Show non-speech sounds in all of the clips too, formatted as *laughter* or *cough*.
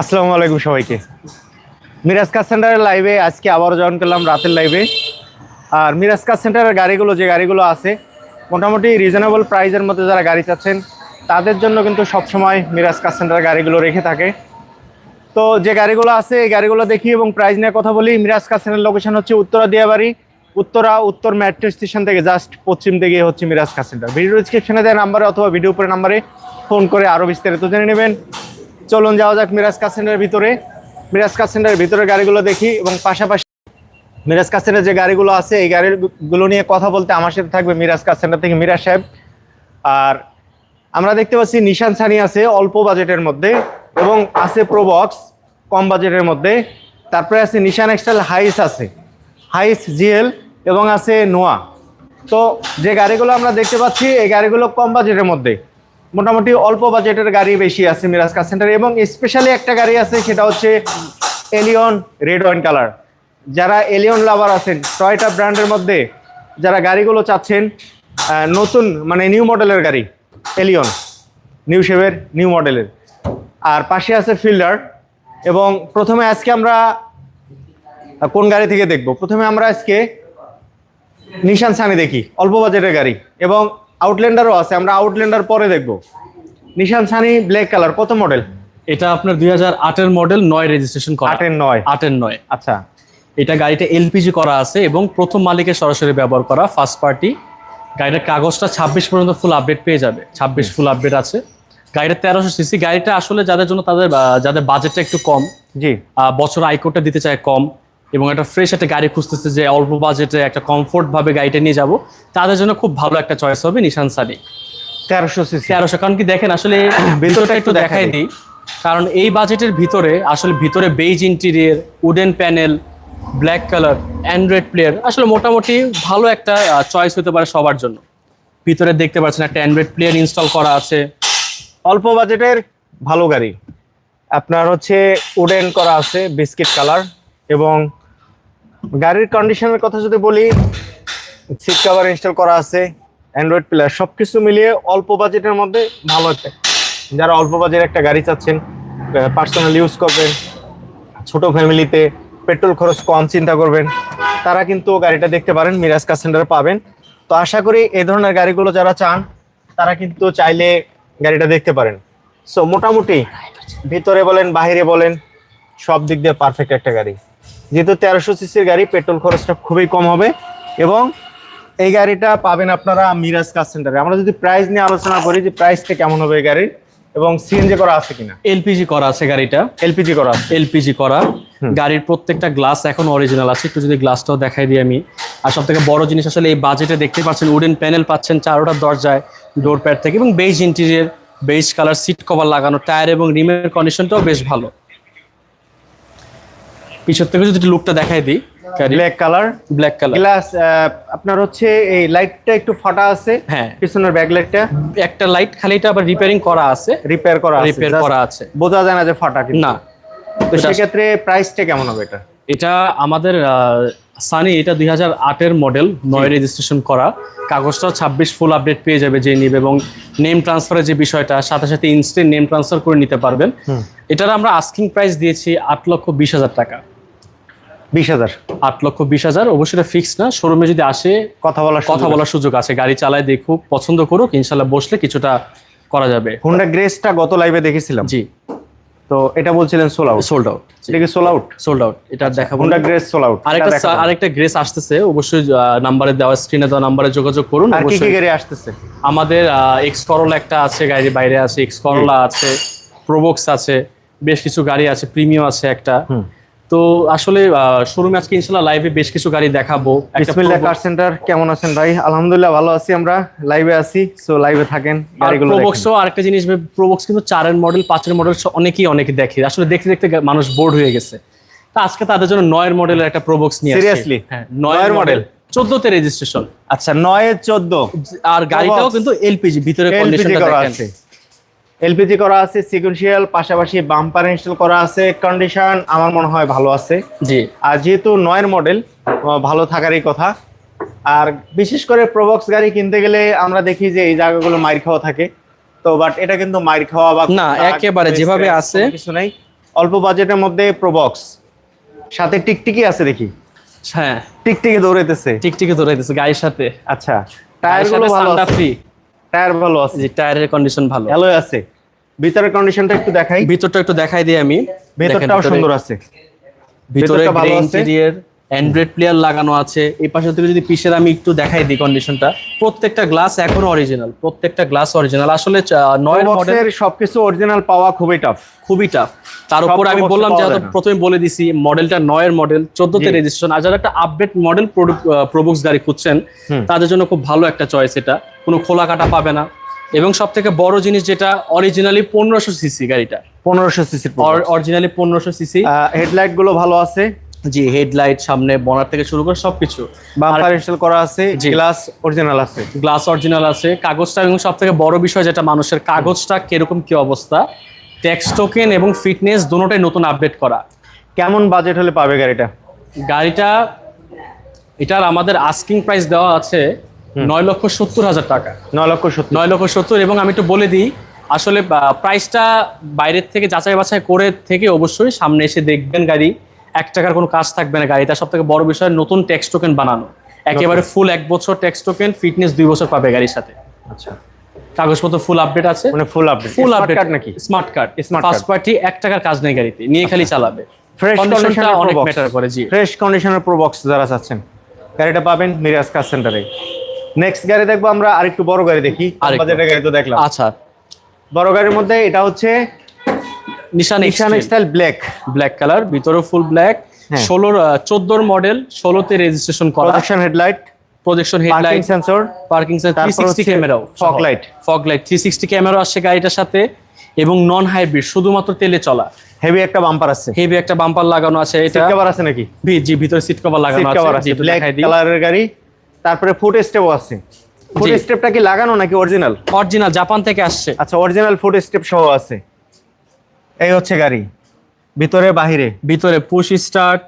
আসসালামু আলাইকুম সবাইকে। মিরাজ কার সেন্টারের লাইভে আজকে আবারও জয়েন করলাম রাতের লাইভে আর মিরাজ কার সেন্টারের গাড়িগুলো, যে গাড়িগুলো আছে, মোটামুটি রিজনেবল প্রাইজের মধ্যে যারা গাড়ি চাচ্ছেন, তাদের জন্য কিন্তু সবসময় মিরাজ কার সেন্টারের গাড়িগুলো রেখে থাকে। তো যে গাড়িগুলো আছে, এই গাড়িগুলো দেখি এবং প্রাইজ নিয়ে কথা বলি। মিরাজ কার সেন্টারের লোকেশন হচ্ছে উত্তরা দিয়াবাড়ি, উত্তরা, উত্তর মেট্রো স্টেশন থেকে জাস্ট পশ্চিম দিকে হচ্ছে মিরাজ কার সেন্টার। ভিডিও ডিসক্রিপশনে দেওয়া নাম্বারে অথবা ভিডিও উপরে নাম্বারে ফোন করে আরও বিস্তারিত জেনে নেবেন। চলুন যাওয়া যাক মিরাজ কার সেন্টারের ভিতরে। মিরাজ কার সেন্টারের ভিতরে গাড়িগুলো দেখি এবং পাশাপাশি মিরাজ কার সেন্টারের যে গাড়িগুলো আছে, এই গাড়িগুলো নিয়ে কথা বলতে আমার সাথে থাকবে মিরাজ কার সেন্টার থেকে মিরাজ সাহেব। আর আমরা দেখতে পাচ্ছি নিশান সানি আছে অল্প বাজেটের মধ্যে এবং আছে প্রোবক্স কম বাজেটের মধ্যে। তারপরে আছে নিশান এক্সটাইল হাইস আছে হাইস জিএল এবং আছে নোয়া তো যে গাড়িগুলো আমরা দেখতে পাচ্ছি, এই গাড়িগুলো কম বাজেটের মধ্যে। মোটামুটি অল্প বাজেটের গাড়ি বেশি আছে মিরাজ কার সেন্টারে এবং স্পেশালি একটা গাড়ি আছে, সেটা হচ্ছে এলিয়ন রেড ওয়াইন কালার যারা এলিয়ন লাভার আছেন, টয়টা ব্র্যান্ডের মধ্যে যারা গাড়িগুলো চাচ্ছেন নতুন মানে নিউ মডেলের গাড়ি এলিয়ন নিউ শেভের নিউ মডেলের আর পাশে আছে ফিল্ডার এবং প্রথমে আজকে আমরা কোন গাড়ি থেকে দেখব? প্রথমে আমরা আজকে নিশান সানি দেখি, অল্প বাজেটের গাড়ি এবং আউটল্যান্ডারও আছে আমরা আউটল্যান্ডার পরে দেখব। নিশান সানি ব্ল্যাক কালার কত মডেল এটা আপনার দুই হাজার আটের মডেল নয় রেজিস্ট্রেশন করা। আটের নয়। আটের নয়। আচ্ছা। এটা গাড়িটা এলপিজি করা আছে এবং প্রথম মালিকের সরাসরি ব্যবহার করা ফার্স্ট পার্টি গাড়িটার কাগজটা ছাব্বিশ পর্যন্ত ফুল আপডেট পেয়ে যাবে। ছাব্বিশ ফুল আপডেট আছে। গাড়িটা তেরোশো সিসি গাড়িটা আসলে যাদের জন্য তাদের যাদের বাজেটটা একটু কম জি। বছর আইকোডটা দিতে চায় কম এবং একটা ফ্রেশ একটা গাড়ি খুঁজতেছে যে অল্প বাজেটে একটা কমফোর্ট ভাবে গাড়িটা নিয়ে যাব তাদের জন্য খুব ভালো একটা চয়েস হবে নিশান সানি তেরোশো সিসি তেরোশো কারণ কি দেখেন আসলে *clears throat* ভিতরটা একটু দেখাই দিই। কারণ এই বাজেটের ভিতরে আসলে ভিতরে beige interior wooden panel black colour android player আসলে মোটামুটি ভালো একটা চয়েস হতে পারে সবার জন্য। ভিতরে দেখতে পাচ্ছেন একটা অ্যান্ড্রয়েড প্লেয়ার ইনস্টল করা আছে। অল্প বাজেটের ভালো গাড়ি। আপনার হচ্ছে উডেন করা আছে বিস্কিট কালার এবং গাড়ির কন্ডিশনের কথা যদি বলি সিট কভার ইনস্টল করা আছে অ্যান্ড্রয়েড প্লেয়ার সব কিছু মিলিয়ে অল্প বাজেটের মধ্যে ভালো একটা। যারা অল্প বাজেটের একটা গাড়ি চাচ্ছেন পার্সোনাল ইউজ করবেন, ছোট ফ্যামিলিতে পেট্রোল খরচ কম চিন্তা করবেন, তারা কিন্তু গাড়িটা দেখতে পারেন মিরাজ কার সেন্টারে পাবেন। তো আশা করি এই ধরনের গাড়িগুলো যারা চান, তারা কিন্তু চাইলে গাড়িটা দেখতে পারেন। সো মোটামুটি ভিতরে বলেন বাইরে বলেন, সব দিক দিয়ে পারফেক্ট একটা গাড়ি। যেহেতু তেরোশো সিসির গাড়ি পেট্রোল খরচটা খুবই কম হবে। এবং এই গাড়িটা পাবেন আপনারা মিরাজ কার সেন্টারে। আমরা যদি প্রাইস নিয়ে আলোচনা করি যে প্রাইসটা কেমন হবে এই গাড়ির এবং সিএনজি করা আছে কিনা। এলপিজি করা আছে গাড়িটা। এলপিজি করা আছে। এলপিজি করা। গাড়ির প্রত্যেকটা গ্লাস এখন অরিজিনাল আছে। একটু যদি গ্লাসটাও দেখাই দিই আমি। আর সব থেকে বড় জিনিস আসলে এই বাজেটে দেখতে পাচ্ছেন উডেন প্যানেল পাচ্ছেন চারোটা দরজায় ডোর প্যাড থেকে এবং beige interior beige colour seat cover লাগানো টায়ার এবং রিমের কন্ডিশনটাও বেশ ভালো। পিছর থেকে যদি লুকটা দেখাই দিই black colour black colour glass আপনার হচ্ছে এই লাইটটা একটু ফাটা আছে হ্যাঁ। পিছনের ব্যাক লাইটটা একটা লাইট খালি এটা আবার রিপেয়ারিং করা আছে। রিপেয়ার করা আছে রিপেয়ার করা আছে। বোঝা যায় না যে ফাটা না। তো সেক্ষেত্রে প্রাইসটা কেমন হবে এটা? এটা আমাদের সানি এটা দুই হাজার আটের মডেল নয় রেজিস্ট্রেশন করা। কাগজটাও ছাব্বিশ ফুল আপডেট পেয়ে যাবে যে নিবে এবং নেম ট্রান্সফারের যে বিষয়টা সাথে সাথে ইনস্ট্যান্ট নেম ট্রান্সফার করে নিতে পারবেন। এটার আমরা আস্কিং প্রাইস দিয়েছি আট লক্ষ বিশ হাজার টাকা। বিশ হাজার। আট লক্ষ বিশ হাজার। অবশ্যই ফিক্স না। শোরুমে যদি আসে কথা বলার কথা বলার সুযোগ আছে। গাড়ি চালায় দেখুক পছন্দ করুক ইনশাল্লাহ বসলে কিছুটা করা যাবে। হুন্ডা গ্রেসটা গত লাইভে দেখেছিলাম। জি। তো এটা বলছিলেন সোল আউট সোল্ড আউট এটা কি সোল আউট সোল্ড আউট এটা দেখাবো। হুন্ডা গ্রেস সোল আউট আরেকটা আরেকটা গ্রেস আসতেছে। অবশ্যই নাম্বারে দেওয়া স্ক্রিনে দেওয়া নাম্বারে যোগাযোগ করুন। আর কি কি গাড়ি আসতেছে? আমাদের এক্স করলা একটা আছে গাড়ি বাইরে আছে। এক্স করলা আছে প্রোবক্স আছে বেশ কিছু গাড়ি আছে প্রিমিয়াম আছে একটা। হুম। তো আসলে শোরুমে আজকে ইনশাল্লাহ লাইভে বেশ কিছু গাড়ি দেখাবো। বিসমিল্লাহ কার সেন্টার কেমন আছেন ভাই? আলহামদুলিল্লাহ ভালো আছি আমরা লাইভে আছি সো লাইভে থাকেন গাড়িগুলো আরেকটা জিনিস প্রোবক্স কিন্তু চারের মডেল পাঁচের মডেল অনেকেই অনেক দেখে। আসলে দেখতে দেখতে মানুষ বোর্ড হয়ে গেছে। তা আজকে তাদের জন্য নয়ের মডেলের একটা প্রোবক্স নিয়ে। Seriously? হ্যাঁ নয়ের নয়ের? মডেল চোদ্দতে রেজিস্ট্রেশন আচ্ছা নয় চোদ্দ। আর গাড়িটাও কিন্তু এলপিজি ভিতরে এলপিজি কন্ডিশনটা করা দেখেন। আছে। এলপিজি করা আছে সিকুয়েন্সিয়াল পাশাপাশি বাম্পার ইনস্টল করা আছে কন্ডিশন আমার মনে হয় ভালো আছে। জি। আর যেহেতু নয়ের মডেল ভালো থাকারই কথা। আর বিশেষ করে প্রবক্স গাড়ি কিনতে গেলে আমরা দেখি যে এই জায়গাগুলো মাইর খাওয়া থাকে। তো বাট এটা কিন্তু মাইর খাওয়া বা না, একেবারে যেভাবে আছে, কিছু নাই। অল্প বাজেটের মধ্যে প্রবক্স সাথে টিকটিকি আছে দেখি। হ্যাঁ। টিকটিকি দৌড়াইতেছে। টিকটিকি দৌড়াইতেছে গায়ের সাথে। আচ্ছা টায়ারগুলো ভালো আছে। টায়ার ভালো আছে। জি টায়ারের কন্ডিশন ভালো। ভালো আছে। ভিতরের কন্ডিশনটা একটু দেখাই। ভিতরটা একটু দেখাই দিই আমি। ভেতরটাও সুন্দর আছে। ভিতরে ভালো। ইন্টেরিয়র অ্যান্ড্রয়েড প্লেয়ার লাগানো আছে। এই পাশে থেকে যদি পিসের আমি একটু দেখাই দিই কন্ডিশনটা প্রত্যেকটা গ্লাস এখনও অরিজিনাল প্রত্যেকটা গ্লাস অরিজিনাল আসলে নয় মডেলের সবকিছু অরিজিনাল পাওয়া খুবই টাফ খুবই টাফ তার উপর আমি বললাম যে প্রথমে বলে দিছি মডেলটা নয়ের মডেল চোদ্দতে। রেজিস্ট্রেশন আর যারা একটা আপডেট মডেল প্রবক্স গাড়ি খুঁজছেন তাদের জন্য খুব ভালো একটা চয়েস এটা। কোনো খোলা কাটা পাবে না। এবং সব থেকে বড় জিনিস যেটা অরিজিনালি পনেরোশো সিসি গাড়িটা। পনেরোশো সিসির অরিজিনালি পনেরোশো সিসি হেডলাইটগুলো ভালো আছে? জি হেডলাইট সামনে বনার থেকে শুরু করে সবকিছু। বাম্পার ইনস্টল করা আছে। গ্লাস অরিজিনাল আছে। গ্লাস অরিজিনাল আছে। কাগজটা এবং সব থেকে বড় বিষয় যেটা মানুষের কাগজটা কীরকম কি অবস্থা? ট্যাক্স টোকেন এবং ফিটনেস দুটোটাই নতুন আপডেট করা। কেমন বাজেট হলে পাবে গাড়িটা? গাড়িটা এটার আমাদের আস্কিং প্রাইস দেওয়া আছে নয় লক্ষ সত্তর হাজার টাকা। নয় লক্ষ সত্তর। নয় লক্ষ সত্তর এবং আমি একটু বলে দিই আসলে প্রাইসটা বাইরের থেকে যাচাই বাছাই করে থেকে অবশ্যই সামনে এসে দেখবেন গাড়ি। এক টাকার কোনো কাজ থাকবে না গাড়ি তার সব থেকে বড় বিষয় নতুন ট্যাক্স টোকেন বানানো। একেবারে ফুল এক বছর ট্যাক্স টোকেন ফিটনেস দুই বছর পাবে গাড়ির সাথে। আচ্ছা। কাগজপত্র ফুল আপডেট আছে। মানে ফুল আপডেট ফুল আপডেট নাকি? Smart card Smart first party এক টাকার কাজ নেই গাড়িতে। নিয়ে খালি চালাবে। ফ্রেশ কন্ডিশনটা অনেক ম্যাটার করে জি। ফ্রেশ কন্ডিশনের প্রবক্স যারা চাচ্ছেন গাড়িটা পাবেন মিরাজ কার সেন্টারে নেক্সট গাড়ি দেখব আমরা আরেকটু বড় গাড়ি দেখি। বাজেটের গাড়ি তো দেখলাম। আচ্ছা। বড় গাড়ির মধ্যে এটা হচ্ছে Nissan Nissan style black black colour ভিতরে ফুল ব্ল্যাক। ষোলোর চোদ্দোর মডেল ষোলোতে রেজিস্ট্রেশন করা। Projection headlight projection parking headlight sensor parking sixty হচ্ছে ক্যামেরাও fog light। Fog light three sixty camera আসছে গাড়িটার সাথে। এবং নন হাইব্রিড শুধুমাত্র তেলে চলা। হেভি একটা বাম্পার আছে। হেভি একটা বাম্পার লাগানো আছে। এটা কভার আছে নাকি? জি ভিতরে সিট কভার লাগানো সিট কভার আছে। আছে। ব্ল্যাক কালারের গাড়ি। তারপরে ফুট স্টেপও আছে। ফুট স্টেপটা কি লাগানো নাকি অরিজিনাল অরিজিনাল জাপান থেকে আসছে। আচ্ছা অরিজিনাল ফুট স্টেপ সহ আছে। এই হচ্ছে গাড়ি। ভিতরে বাহিরে? ভিতরে পুশ স্টার্ট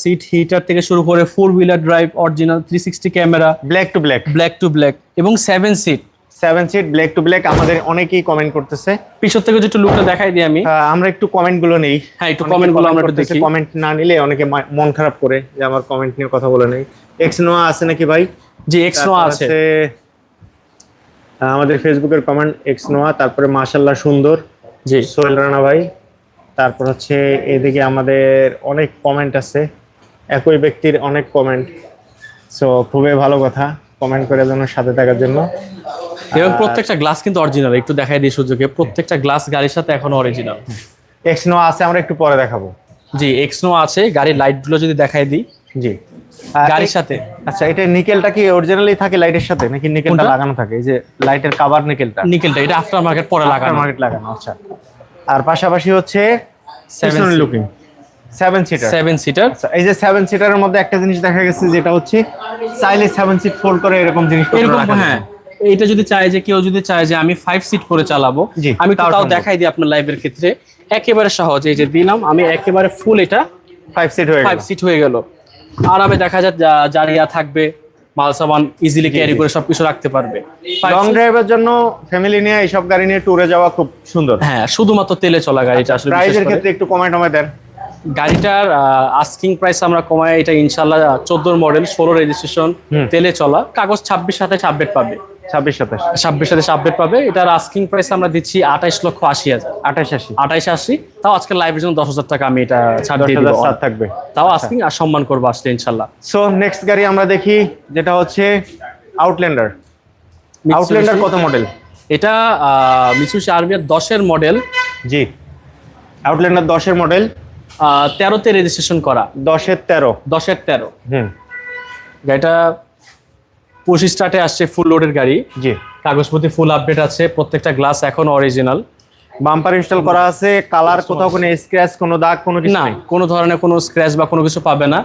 সিট হিটার থেকে শুরু করে four wheeler drive original three sixty camera black to black black to black এবং seven seat seven seat black to black আমাদের অনেকেই কমেন্ট করতেছে। পিছর থেকে একটু লুকটা দেখাই দিই আমি। আমরা একটু কমেন্টগুলো নেই। হ্যাঁ, একটু comment গুলো আমরা একটু দেখি। কমেন্ট না নিলে অনেকে মন খারাপ করে যে আমার কমেন্ট নিয়ে কথা বলে নেই। এক্স নোয়া আছে নাকি ভাই? জি এক্স নো তারপর আছে। আমাদের ফেসবুকের কমেন্ট এক্স নোয়া তারপরে মাশাল্লাহ সুন্দর। জি। সোহেল রানা ভাই তারপর হচ্ছে এদিকে আমাদের অনেক কমেন্ট আছে। একই ব্যক্তির অনেক কমেন্ট সো খুবই ভালো কথা কমেন্ট করে জন্য সাথে থাকার জন্য। এবং প্রত্যেকটা গ্লাস কিন্তু অরিজিনাল একটু দেখাই দিই সুযোগে প্রত্যেকটা গ্লাস গাড়ির সাথে এখন অরিজিনাল এক্সনো আছে আমরা একটু পরে দেখাবো। জি এক্সনো আছে গাড়ির লাইটগুলো যদি দেখাই দিই। জি। আর গাড়ির সাথে। আচ্ছা এটা নিকেলটা কি অরিজিনালি থাকে লাইটের সাথে নাকি নিকেলটা লাগানো থাকে? এই যে লাইটের কাভার নিকেলটা নিকেলটা এটা আফটার মার্কেট পরে লাগানো। মার্কেট লাগানো আচ্ছা। আর পাশাপাশি হচ্ছে seven. Looking seven seater seven seater এই যে সেভেন সিটারের মধ্যে একটা জিনিস দেখা গেছে যেটা হচ্ছে চাইলে সেভেন সিট ফোল্ড করে এরকম জিনিস এরকম হ্যাঁ। এইটা যদি চায় যে কেউ যদি চায় যে আমি ফাইভ সিট করে চালাবো আমি তাও দেখাই দিই আপনার লাইভের ক্ষেত্রে। একেবারে সহজ এই যে দিলাম আমি একেবারে ফুল এটা ফাইভ সিট হয়ে ফাইভ সিট হয়ে গেল। আরামে দেখা যায় জারিয়া থাকবে মাল সামান ইজিলি ক্যারি করে সবকিছু রাখতে পারবে। লং ড্রাইভের জন্য ফ্যামিলি নিয়ে এইসব গাড়ি নিয়ে ট্যুরে যাওয়া খুব সুন্দর। হ্যাঁ শুধুমাত্র তেলে চলা গাড়িটা আসলে প্রাইজের ক্ষেত্রে একটু কমায় টমায় দেন। গাড়িটার আস্কিং প্রাইস আমরা কমাই এটা ইনশাল্লাহ চোদ্দোর মডেল ষোলো রেজিস্ট্রেশন তেলে চলা কাগজ ছাব্বিশ সাতাশ আপডেট পাবে। ছাব্বিশ সাতাশ ছাব্বিশ সাতাশ আপডেট পাবে এটার আস্কিং প্রাইস আমরা দিচ্ছি আঠাইশ লক্ষ আশি হাজার। আশি। আঠাইশ আশি তাও আজকে লাইভের জন্য দশ হাজার টাকা আমি এটা ছাড় দিয়ে হাজার থাকবে। তাও আস্কিং আর সম্মান করব আসলে ইনশাল্লাহ সো নেক্সট গাড়ি আমরা দেখি যেটা হচ্ছে আউটল্যান্ডার আউটল্যান্ডার কত মডেল এটা মিসুসি দশের মডেল জি। আউটল্যান্ডার দশের মডেল তেরোতে রেজিস্ট্রেশন করা। দশের তেরো। দশের তেরো। হুম। গাড়িটা পঁচিশ স্টার্টে আসছে ফুল লোডের গাড়ি। জি। কাগজপতি ফুল আপডেট আছে প্রত্যেকটা গ্লাস এখন অরিজিনাল বাম্পার ইনস্টল করা আছে কালার কোথাও কোনো স্ক্র্যাচ কোনো দাগ কোনো কিছু না কোনো ধরনের কোনো স্ক্র্যাচ বা কোনো কিছু পাবে না।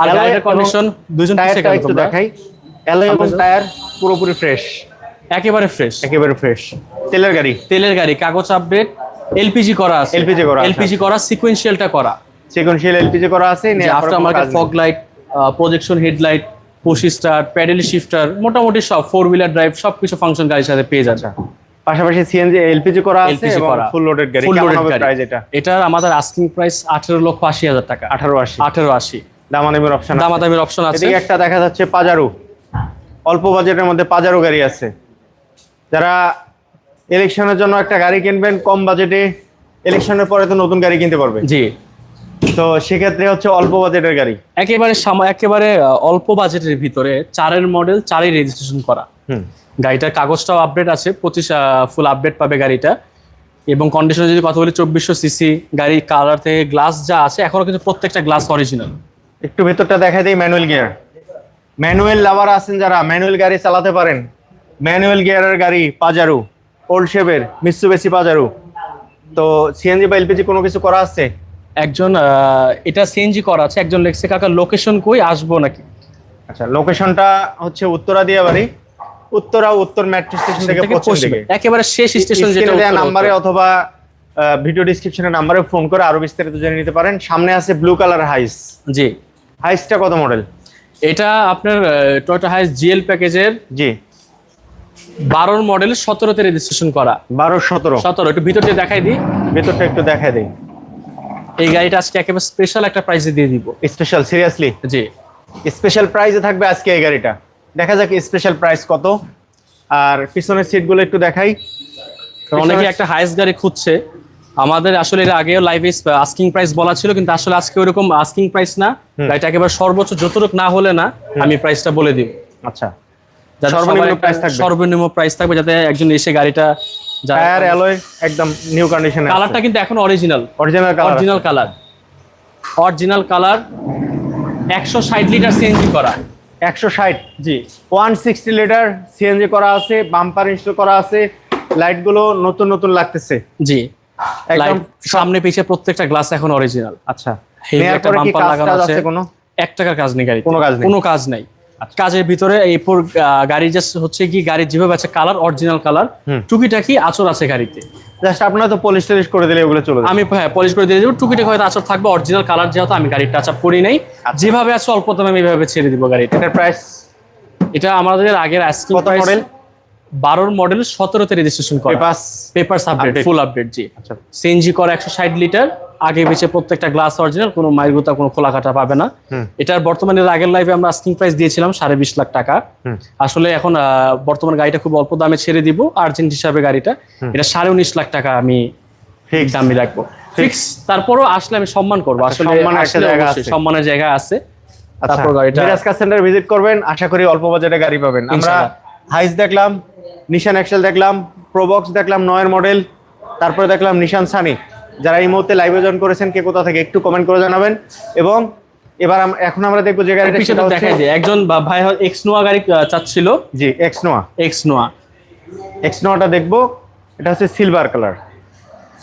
আর এবং কন্ডিশন দুজন টায়ারটা একটু দেখাই। অ্যালয় এবং টায়ার পুরোপুরি ফ্রেশ একেবারে ফ্রেশ একেবারে ফ্রেশ তেলের গাড়ি। তেলের গাড়ি কাগজ আপডেট এলপিজি করা আছে। এলপিজি করা এলপিজি করা সিকোয়েন্সিয়ালটা করা। সেকন্সিয়াল এলপিজি করা আছে after market. Fog light projection headlight push start paddle shifter মোটামুটি সব ফোর হুইলার ড্রাইভ সব কিছু ফাংশন গাড়ির সাথে পেয়ে যাচ্ছে। পাশাপাশি সিএনজি এলপিজি করা আছে এবং করা। ফুল লোডেড গাড়ি। কেমন হবে। প্রাইস এটা? এটার আমাদের আস্কিং প্রাইস আঠেরো লক্ষ আশি হাজার টাকা। 18 80 আঠেরো আশি। দামাদামির অপশন দামাদামির অপশন আছে। এদিকে একটা দেখা যাচ্ছে পাজারো। অল্প বাজেটের মধ্যে পাজারো গাড়ি আছে। যারা ইলেকশনের জন্য একটা গাড়ি কিনবেন কম বাজেটে ইলেকশনের পরে তো নতুন গাড়ি কিনতে পারবে। জি। তো সেক্ষেত্রে হচ্ছে অল্প বাজেটের গাড়ি। একেবারে একেবারে অল্প বাজেটের ভিতরে চারের মডেল চারই রেজিস্ট্রেশন করা। হুম। গাড়িটার কাগজটাও আপডেট আছে পঁচিশ ফুল আপডেট পাবে গাড়িটা। এবং কন্ডিশনে যদি কথা বলি চব্বিশশো সিসি গাড়ির কালার থেকে গ্লাস যা আছে এখনও কিন্তু প্রত্যেকটা গ্লাস অরিজিনাল একটু ভেতরটা দেখা দিই ম্যানুয়াল গিয়ার ম্যানুয়াল লাভার আছেন যারা ম্যানুয়াল গাড়ি চালাতে পারেন। ম্যানুয়াল গিয়ারের গাড়ি পাজারু ওল্ড শেপের মিসুবেসি পাজারু তো সিএনজি বা এলপিজি কোনো কিছু করা আছে? একজন এটা সিএনজি করা আছে। একজন লেখছে কাকা লোকেশন কই? আসব নাকি? আচ্ছা লোকেশনটা হচ্ছে উত্তরা দিয়া বাড়ি উত্তরা উত্তর মেট্রো স্টেশন থেকে পশ্চিম দিকে। একেবারে শেষ স্টেশন যেটা উত্তর নাম্বারে। অথবা ভিডিও ডিসক্রিপশনের নাম্বারে ফোন করে আরও বিস্তারিত জেনে নিতে পারেন। সামনে আছে ব্লু কালার হাইস জি। হাইসটা কত মডেল এটা আপনার টয়টা হাইস জিএল প্যাকেজের জি। বারোর মডেল সতেরোতে রেজিস্ট্রেশন করা। বারো সতেরো। সতেরো একটু ভিতরটা দেখাই দিই। ভেতরটা একটু দেখাই দিই। এই গাড়িটা আজকে একেবারে স্পেশাল একটা প্রাইসে দিয়ে দিব। স্পেশাল সিরিয়াসলি জি। স্পেশাল প্রাইসে থাকবে আজকে এই গাড়িটা। দেখা যাক স্পেশাল প্রাইস কত। আর পিছনের সিটগুলো একটু দেখাই। অনেকে একটা হাইস্ট গাড়ি খুঁজছে। আমাদের আসলে এর আগেও লাইভে আস্কিং প্রাইস বলা ছিল কিন্তু আসলে আজকে ওরকম আস্কিং প্রাইস না। গাড়িটা একেবারে সর্বোচ্চ যতটুক না হলে না আমি প্রাইসটা বলে দিব। আচ্ছা। সর্বনিম্ন প্রাইস থাকবে। যাতে একজন এসে গাড়িটা টায়ার অ্যালয় একদম নিউ কন্ডিশনে কালারটা কিন্তু এখন original original colour original colour original colour একশো ষাট লিটার সিএনজি করা। একশো ষাট? জি। ওয়ান সিক্সটি লিটার সিএনজি করা আছে বাম্পার ইনস্টল করা আছে লাইটগুলো নতুন নতুন লাগতেছে। জি। একদম সামনে পিছে প্রত্যেকটা গ্লাস এখন অরিজিনাল আচ্ছা। একটা পরে কি bumper কাজ লাগানো আছে। আছে কোনো? এক টাকার কাজ নেই গাড়ি কোনো কাজ নেই? কোনো কাজ নাই। কাজের ভিতরে এই গাড়ি জাস্ট হচ্ছে কি গাড়ির যেভাবে আছে কালার অরিজিনাল কালার। টুকিটাকি আচর আছে গাড়িতে। জাস্ট আপনারা তো পলিশ টলিশ করে দিলে ওগুলো চলে আমি হ্যাঁ পলিশ করে দিয়ে দেবো টুকিটাকি হয়তো আচর থাকবে অরিজিনাল কালার যেহেতু আমি গাড়ির টাচ আপ করি নাই। আচ্ছা। যেভাবে আছে অল্প দামে আমি এভাবে ছেড়ে দিব গাড়িটা। এটার প্রাইস এটা আমাদের আগের আস্কিং মডেল বারোর মডেল সতেরোতে রেজিস্ট্রেশন করা। পেপার আপডেট ফুল আপডেট জি। আচ্ছা। সিএনজি করা একশো ষাট লিটার আগে পিছে প্রত্যেকটা গ্লাস অরিজিনাল কোনো মাইরগুতা কোনো খোলা কাটা পাবে না। এটার বর্তমানে আগের লাইভে আমরা আস্কিং প্রাইস দিয়েছিলাম সাড়ে বিশ লাখ টাকা। আসলে এখন বর্তমান গাড়িটা খুব অল্প দামে ছেড়ে দিব আর্জেন্ট হিসাবে গাড়িটা। এটা সাড়ে উনিশ লাখ টাকা আমি। দামি রাখব। ফিক্স তারপরও আসলে আমি সম্মান করব। আচ্ছা, আসলে সম্মানের জায়গা আছে। আচ্ছা তারপর গাড়িটা মিরাজ কার সেন্টার ভিজিট করবেন। আশা করি অল্প বাজেটে গাড়ি পাবেন। আমরা হাইস দেখলাম নিশান এক্সেল দেখলাম প্রোবক্স দেখলাম নয়ের মডেল তারপরে দেখলাম নিশান সানি যারা এই মুহূর্তে লাইভে জয়েন করেছেন কে কোথা থেকে একটু কমেন্ট করে জানাবেন। এবং এবার এখন আমরা দেখব যে গাড়িটা সেটা দেখাই দিয়ে একজন ভাই এক্স নোয়া গাড়ি চাচ্ছিল। জি X Noah X Noah X নোয়াটা দেখব। এটা হচ্ছে silver colour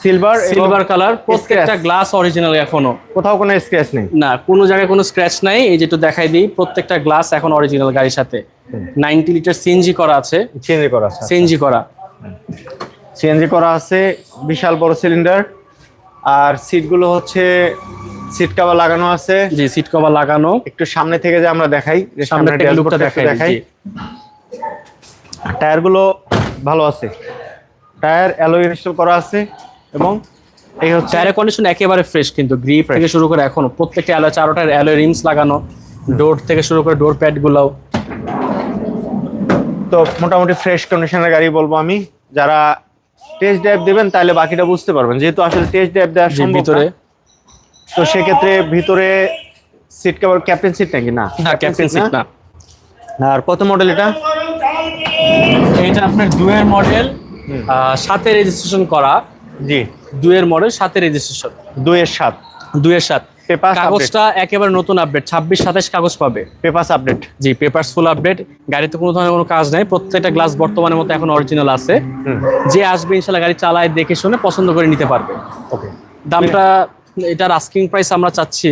silver silver colour প্রত্যেকটা। গ্লাস অরিজিনাল এখনও। কোথাও কোনো স্ক্র্যাচ নেই। না কোনো জায়গায় কোনো স্ক্র্যাচ নাই। এই যেটা দেখাই দিই প্রত্যেকটা গ্লাস এখন অরিজিনাল গাড়ির সাথে। নাইনটি লিটার সিএনজি করা আছে। সিএনজি করা আছে সিএনজি করা। সিএনজি করা আছে বিশাল বড় সিলিন্ডার আর সিটগুলো হচ্ছে সিট কাভার লাগানো আছে। জি সিট কভার লাগানো। একটু সামনে থেকে যে আমরা দেখাই যে সামনে থেকে লুকটা দেখাই দেখাই। টায়ারগুলো ভালো আছে। টায়ার অ্যালয় ইনস্টল করা আছে এবং এই হচ্ছে টায়ারের কন্ডিশন একেবারে ফ্রেশ কিন্তু গ্রিপ থেকে শুরু করে এখনও। প্রত্যেকটা অ্যালো চারোটার অ্যালো রিমস লাগানো ডোর থেকে শুরু করে ডোর প্যাড গুলাও তো মোটামুটি ফ্রেশ কন্ডিশনের গাড়ি বলব আমি। যারা টেস্ট ড্রাইভ দেবেন তাহলে বাকিটা বুঝতে পারবেন। যেহেতু আসলে টেস্ট ড্রাইভ দেওয়া যে সম্ভব ভিতরে। তো সেক্ষেত্রে ভিতরে সিট কভার ক্যাপ্টেন সিট নাকি? না না ক্যাপ্টেন সিট না। আর কত মডেল এটা? এটা আপনার দুয়ের মডেল সাথে রেজিস্ট্রেশন করা। জি। দুয়ের মডেল সাথে রেজিস্ট্রেশন দুইয়ের সাত। দুয়ের সাত। কাগজটা একেবারে নতুন আপডেট ছাব্বিশ সাতাশ কাগজ পাবে। পেপার আপডেট জি পেপারস ফুল আপডেট গাড়িতে কোনো ধরনের কোনো কাজ নাই প্রত্যেকটা গ্লাস বর্তমানের মতো এখন অরিজিনাল আছে। যে আসবে ইনশাল্লাহ গাড়ি চালায় দেখে শুনে পছন্দ করে নিতে পারবে। ওকে দামটা এটার আস্কিং প্রাইস আমরা চাচ্ছি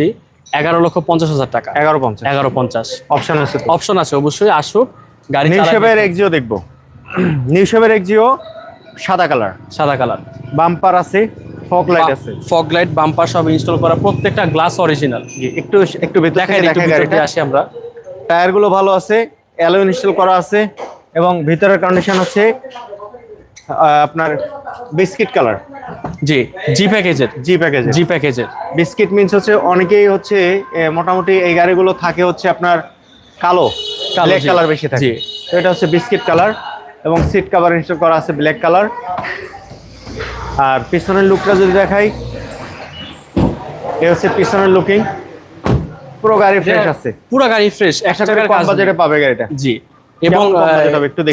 এগারো লক্ষ পঞ্চাশ হাজার টাকা। এগারো পঞ্চাশ। এগারো পঞ্চাশ। অপশন আছে অপশন আছে অবশ্যই আসুক গাড়ি নিউ চালায় শেপের এক্সিও দেখব। নিউ শেপের এক্সিও সাদা কালার সাদা কালার বাম্পার আছে। ফগ লাইট আছে। ফগ লাইট বাম্পার সব ইনস্টল করা প্রত্যেকটা গ্লাস অরিজিনাল একটু একটু ভেতর দেখাই একটু ভিতর আসি আমরা। টায়ারগুলো ভালো আছে অ্যালো ইনস্টল করা আছে এবং ভিতরের কন্ডিশন হচ্ছে আপনার বিস্কিট কালার জি জি প্যাকেজের জি প্যাকেজে জি প্যাকেজের বিস্কিট মিন্স হচ্ছে অনেকেই হচ্ছে মোটামুটি এই গাড়িগুলো থাকে হচ্ছে আপনার কালো কালো, ব্ল্যাক কালার বেশি থাকে। এটা হচ্ছে বিস্কিট কালার এবং সিট কাভার ইনস্টল করা আছে ব্ল্যাক কালার আর পিছনের লুকটা যদি দেখাই এ হচ্ছে পিছনের লুকিং পুরো গাড়ি ফ্রেশ আছে। পুরো গাড়ি ফ্রেশ আশা একশো করি টাকার কম বাজেটে পাবে গাড়িটা। জি। এবং।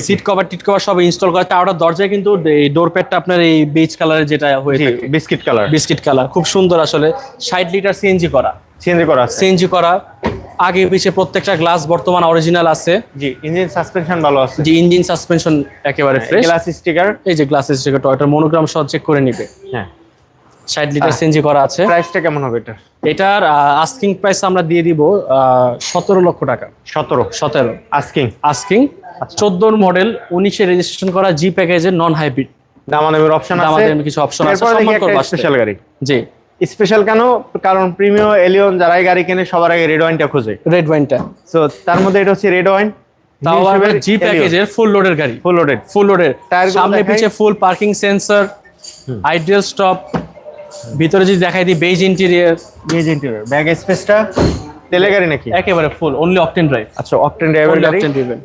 সিট কভার টিট কভার সব ইনস্টল করা। তার দরজায় কিন্তু এই ডোর প্যাডটা আপনার এই বেজ কালারের যেটা হয়ে থাকে। বিস্কিট কালার বিস্কিট কালার খুব সুন্দর আসলে। ষাট লিটার সিএনজি করা। সিএনজি করা। সিএনজি করা। আগে পিছে প্রত্যেকটা গ্লাস বর্তমান অরিজিনাল আছে। জি ইঞ্জিন সাসপেনশন ভালো আছে। যে ইঞ্জিন সাসপেনশন একেবারে ফ্রেশ গ্লাস স্টিকার এই যে গ্লাস স্টিকার টয়টার মনোগ্রাম সহ চেক করে নিবে। হ্যাঁ। ষাট লিটার আহ। সিএনজি করা আছে। প্রাইসটা কেমন হবে এটা এটার আস্কিং প্রাইস আমরা দিয়ে দিব সতেরো লক্ষ টাকা। সতেরো। সতেরো। আস্কিং আস্কিং আচ্ছা। চোদ্দোর মডেল উনিশে রেজিস্ট্রেশন করা জি প্যাকেজের নন হাইব্রিড দামাদামির অপশন আছে। আমাদের কিছু অপশন আছে। সম্মান করব। স্পেশাল গাড়ি। জি। স্পেশাল কেন? কারণ প্রিমিয়াম এলিয়ন যারাই গাড়ি কেনে সবার আগে রেড ওয়াইনটা খোঁজে। রেড ওয়াইনটা সো তার মধ্যে এটা হচ্ছে রেড ওয়াইন তাও আবার জি প্যাকেজের ফুল লোডের গাড়ি। ফুল লোডেড ফুল লোডের সামনে পিছে full parking sensor ideal stop ভিতরে যদি দেখাই দিই beige interior beige interior bag স্পেসটা তেলে গাড়ি নাকি? একেবারে ফুল অনলি অকটেন ড্রাইভ আচ্ছা অকটেন ড্রাইভার গাড়ি। অকটেন ড্রিভেন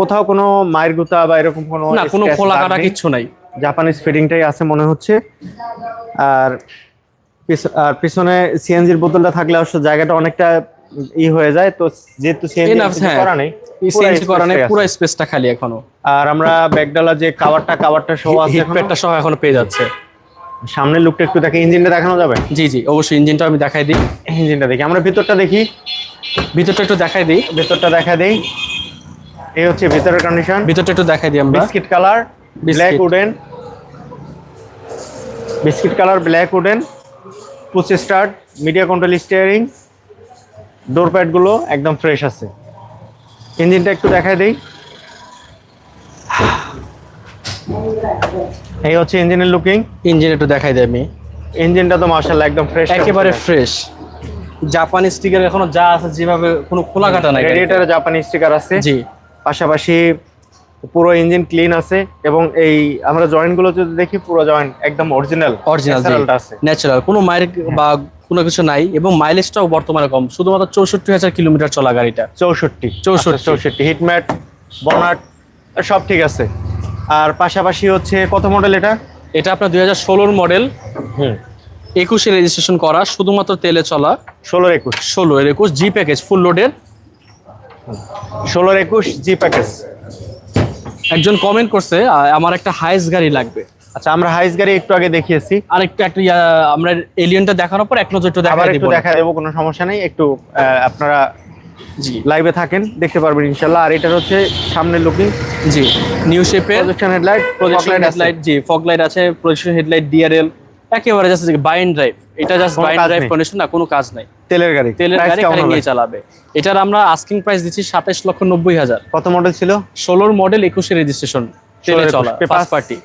কোথাও কোনো মায়ের গুতা বা এরকম কোনো না কোনো খোলা কাটা নেই। কিচ্ছু নাই। জাপানিজ ফিটিংটাই আছে মনে হচ্ছে। আর আর পিছনে সিএনজি সিএনজির বোতলটা থাকলে অবশ্য জায়গাটা অনেকটা ই হয়ে যায় তো যেহেতু সিএনজি হ্যাঁ। করা নেই সিএনজি করা নেই পুরো স্পেসটা খালি এখনও। আর আমরা ব্যাগডালা যে কাভারটা কাভারটা সহ আছে হিট এখনও। প্যাডটা সহ এখনও পেয়ে যাচ্ছে। সামনের লুকটা একটু দেখে ইঞ্জিনটা দেখানো যাবে? জি জি অবশ্যই ইঞ্জিনটা আমি দেখাই দিই। ইঞ্জিনটা দেখি আমরা ভিতরটা দেখি। ভিতরটা একটু দেখাই দিই। ভেতরটা দেখা দেই। এই হচ্ছে ভিতরের কন্ডিশন ভিতরটা একটু দেখাই দিই আমরা। Biscuit colour black wooden biscuit colour black wooden push start media control steering door প্যাডগুলো একদম ফ্রেশ আছে। ইঞ্জিনটা একটু দেখাই দেই। এই হচ্ছে ইঞ্জিনের লুকিং ইঞ্জিন একটু দেখাই দিই আমি। ইঞ্জিনটা তো মার্শাল একদম ফ্রেশ একেবারে ফ্রেশ জাপানি স্টিকার এখনও যা আছে যেভাবে কোনো খোলা কাটা নাই। রেডিয়েটারে জাপানি স্টিকার আছে। জি। পাশাপাশি পুরো ইঞ্জিন ক্লিন আছে এবং এই আমরা জয়েন্টগুলো যদি দেখি পুরো জয়েন্ট একদম অরিজিনাল অরিজিনাল আছে। ন্যাচারাল কোনো মাইল বা কোনো কিছু নাই এবং মাইলেজটাও বর্তমানে কম শুধুমাত্র চৌষট্টি হাজার কিলোমিটার চলা গাড়িটা। চৌষট্টি 64 চৌষট্টি। হিটম্যাট বনাট সব ঠিক আছে। আর পাশাপাশি হচ্ছে কত মডেল এটা? এটা আপনার দুই হাজার ষোলোর মডেল হুম। একুশে রেজিস্ট্রেশন করা শুধুমাত্র তেলে চলা। ষোলোর একুশ। ষোলো এর একুশ জি প্যাকেজ ফুল লোডের ষোলোর একুশ জি প্যাকেজ একজন কমেন্ট করছে আমার একটা হাইস গাড়ি লাগবে। আচ্ছা আমরা হাইস গাড়ি একটু আগে দেখিয়েছি। আর একটু একটা আমরা এলিয়নটা দেখানোর পর এক নজর আবার একটু দেখা দেবো কোনো সমস্যা নেই। একটু আপনারা জি। লাইভে থাকেন দেখতে পারবেন ইনশাল্লাহ। আর এটার হচ্ছে সামনের লুকিং জি নিউ শেপের প্রজেকশন হেডলাইট প্রজেকশন হেডলাইট জি ফগ লাইট আছে প্রজেকশন হেডলাইট ডিআরএল একেবারে জাস্ট বাইন ড্রাইভ এটা just buy and drive condition না কোনো কাজ নাই। তেলের গাড়ি। তেলের গাড়ি খালি নিয়ে চালাবে। এটার আমরা আস্কিং প্রাইস দিচ্ছি সাতাশ লক্ষ নব্বই হাজার। কত মডেল ছিল? ষোলোর মডেল একুশে রেজিস্ট্রেশন তেলে 16 চলা first party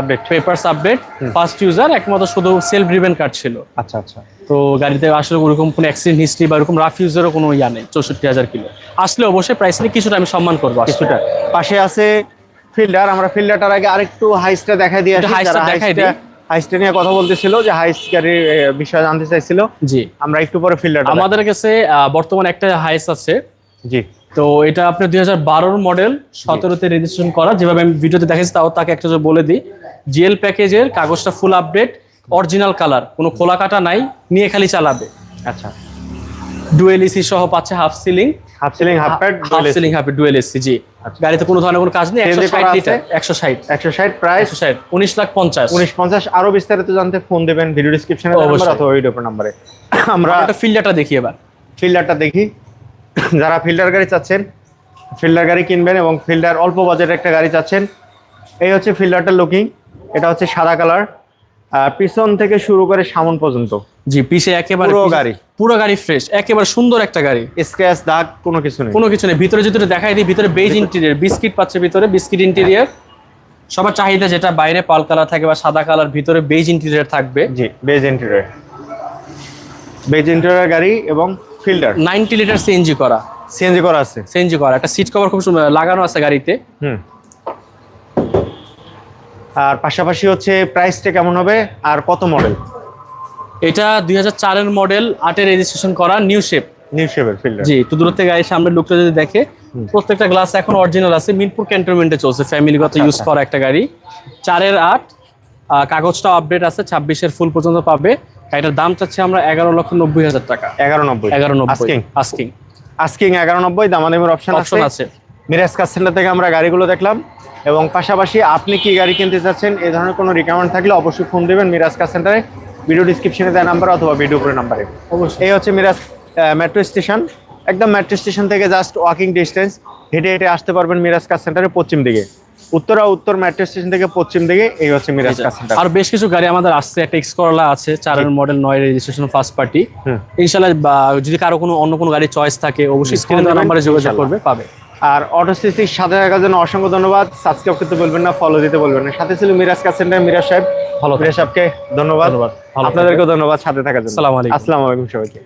update papers update first user একমাত্র শুধু সেলফ ড্রিভেন কার্ড ছিল। আচ্ছা আচ্ছা। তো গাড়িতে আসলে ওরকম কোনো অ্যাক্সিডেন্ট হিস্ট্রি বা ওরকম রাফ ইউজারও কোনো ইয়া নেই চৌষট্টি হাজার কিলো। আসলে অবশ্যই প্রাইস নিয়ে কিছুটা আমি সম্মান করব কিছুটা। পাশে আছে ফিল্ডার আমরা ফিল্ডারটার আগে আরেকটু হাইসটা দেখাই দিয়ে একটু আসি হাইসটা যারা দেখাই হাইসটা হাইসটা নিয়ে কথা বলতেছিল যে হাইস গাড়ির বিষয়ে জানতে চাইছিল। জি। আমরা একটু পরে ফিল্ডার আমাদের কাছে বর্তমানে একটা হাইস আছে। জি। তো এটা আপনার দুই হাজার বারোর মডেল সতেরোতে রেজিস্ট্রেশন করা যেভাবে আমি ভিডিওতে দেখাচ্ছি তাও তাকে একটা বলে দিই। জিএল প্যাকেজের কাগজটা ফুল আপডেট অরিজিনাল কালার কোনো খোলা কাটা নাই নিয়ে খালি চালাবে। আচ্ছা। ডুয়েল এসি সহ পাচ্ছে half ceiling half ceiling half pad half ceiling half dual AC জি। গাড়িতে কোনো ধরনের কোনো কাজ নেই? লিটার প্রাইস লাখ পঞ্চাশ। উনিশ পঞ্চাশ। আরও বিস্তারিত জানতে ফোন দেবেন ভিডিও ডিসক্রিপশনে অবশ্যই। অথবা ভিডিও নাম্বারে আমরা একটা ফিল্ডারটা দেখি এবার। ফিল্ডারটা দেখি। যারা ফিল্ডার গাড়ি চাচ্ছেন ফিল্ডার গাড়ি কিনবেন এবং ফিল্ডার অল্প বাজেটের একটা গাড়ি চাচ্ছেন এই হচ্ছে ফিল্ডারটার লুকিং এটা হচ্ছে সাদা কালার পিছন থেকে শুরু করে সামন পর্যন্ত। জি পিছে একেবারে পুরো গাড়ি। পুরো গাড়ি ফ্রেশ একেবারে সুন্দর একটা গাড়ি। স্ক্র্যাচ দাগ কোনো কিছু নেই। কোনো কিছু নেই। ভিতরে যদি দেখাই দিই ভিতরে বেজ ইন্টেরিয়ার বিস্কিট পাচ্ছে ভিতরে বিস্কিট ইন্টেরিয়ার সবার চাহিদা যেটা বাইরে পাল কালার থাকে বা সাদা কালার ভিতরে বেজ ইন্টেরিয়ার থাকবে। জি বেজ ইন্টেরিয়র বেজ ইন্টেরিয়র গাড়ি এবং ফিল্ডার নাইনটি লিটার সিএনজি করা। সিএনজি করা আছে। সিএনজি করা। একটা সিট কভার খুব সুন্দর লাগানো আছে গাড়িতে। হুম। আর পাশাপাশি হচ্ছে প্রাইসটা কেমন হবে? আর কত মডেল এটা দুই হাজার চারের মডেল আটের রেজিস্ট্রেশন করা নিউ শেপ নিউ শেপের ফিল্ডার জি একটু দূর থেকে গাড়ির সামনের লুকটা যদি দেখে প্রত্যেকটা গ্লাস এখন অরিজিনাল আছে মিরপুর ক্যান্টনমেন্টে চলছে ফ্যামিলিগত আচ্ছা, ইউজ আচ্ছা। করা একটা গাড়ি। চারের আট আহ, কাগজটাও আপডেট আছে ছাব্বিশের ফুল পর্যন্ত পাবে। গাড়িটার দাম চাচ্ছি আমরা এগারো লক্ষ নব্বই হাজার টাকা। এগারো নব্বই। এগারো নব্বই। আস্কিং আস্কিং এগারো নব্বই দামাদামির অপশন অপশন আছে। আছে। মিরাজ কার সেন্টার থেকে আমরা গাড়িগুলো দেখলাম। এবং পাশাপাশি আপনি কি গাড়ি কিনতে চাচ্ছেন এ ধরনের কোনো রিকমেন্ড থাকলে অবশ্যই ফোন দেবেন মিরাজ কার সেন্টারে ভিডিও ডিসক্রিপশনে দেওয়া নাম্বার অথবা ভিডিও উপরে নাম্বারে অবশ্যই। এই হচ্ছে মিরাজ মেট্রো স্টেশন একদম মেট্রো স্টেশন থেকে জাস্ট ওয়াকিং ডিস্টেন্স হেঁটে হেঁটে আসতে পারবেন মিরাজ কার সেন্টারে পশ্চিম দিকে। উত্তরা উত্তর মেট্রো স্টেশন থেকে পশ্চিম দিকে এই হচ্ছে মিরাজ কার সেন্টার আর বেশ কিছু গাড়ি আমাদের আসছে। একটা এক্স করলা আছে চারের মডেল নয় রেজিস্ট্রেশন ফার্স্ট পার্টি হুম। ইনশাল্লাহ যদি কারও কোনো অন্য কোনো গাড়ি চয়েস থাকে অবশ্যই স্ক্রিনে নাম্বারে যোগাযোগ করবে পাবে। আর অটো সিসির সাথে থাকার জন্য অসংখ্য ধন্যবাদ। সাবস্ক্রাইব করতে বলবেন না ফলো দিতে বলবেন না। সাথে ছিল মিরাজ কার সেন্টার মিরাজ সাহেব। ভালো মিরাজ সাহেবকে ধন্যবাদ। ধন্যবাদ। আপনাদেরকেও ধন্যবাদ সাথে থাকার জন্য। আসসালামু আলাইকুম সবাইকে।